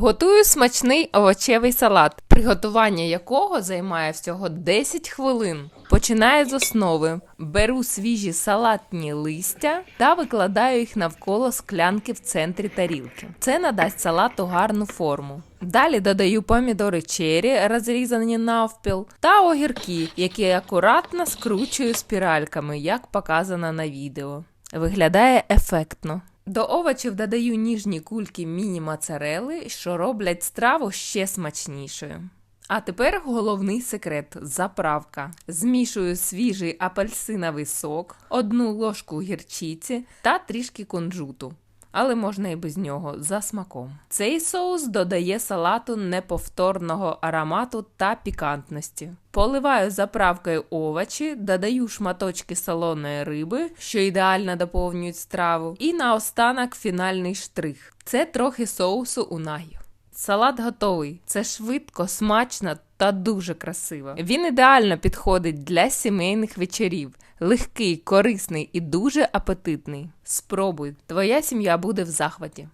Готую смачний овочевий салат, приготування якого займає всього 10 хвилин. Починаю з основи. Беру свіжі салатні листя та викладаю їх навколо склянки в центрі тарілки. Це надасть салату гарну форму. Далі додаю помідори чері, розрізані навпіл, та огірки, які акуратно скручую спіральками, як показано на відео. Виглядає ефектно. До овочів додаю ніжні кульки міні-моцарели, що роблять страву ще смачнішою. А тепер головний секрет заправка. Змішую свіжий апельсиновий сок, одну ложку гірчиці та трішки кунжуту. Але можна і без нього за смаком. Цей соус додає салату неповторного аромату та пікантності. Поливаю заправкою овочі, додаю шматочки солоної риби, що ідеально доповнюють страву, і наостанок фінальний штрих це трохи соусу у унагі. Салат готовий. Це швидко, смачно та дуже красиво. Він ідеально підходить для сімейних вечорів. Легкий, корисний і дуже апетитний. Спробуй, твоя сім'я буде в захваті.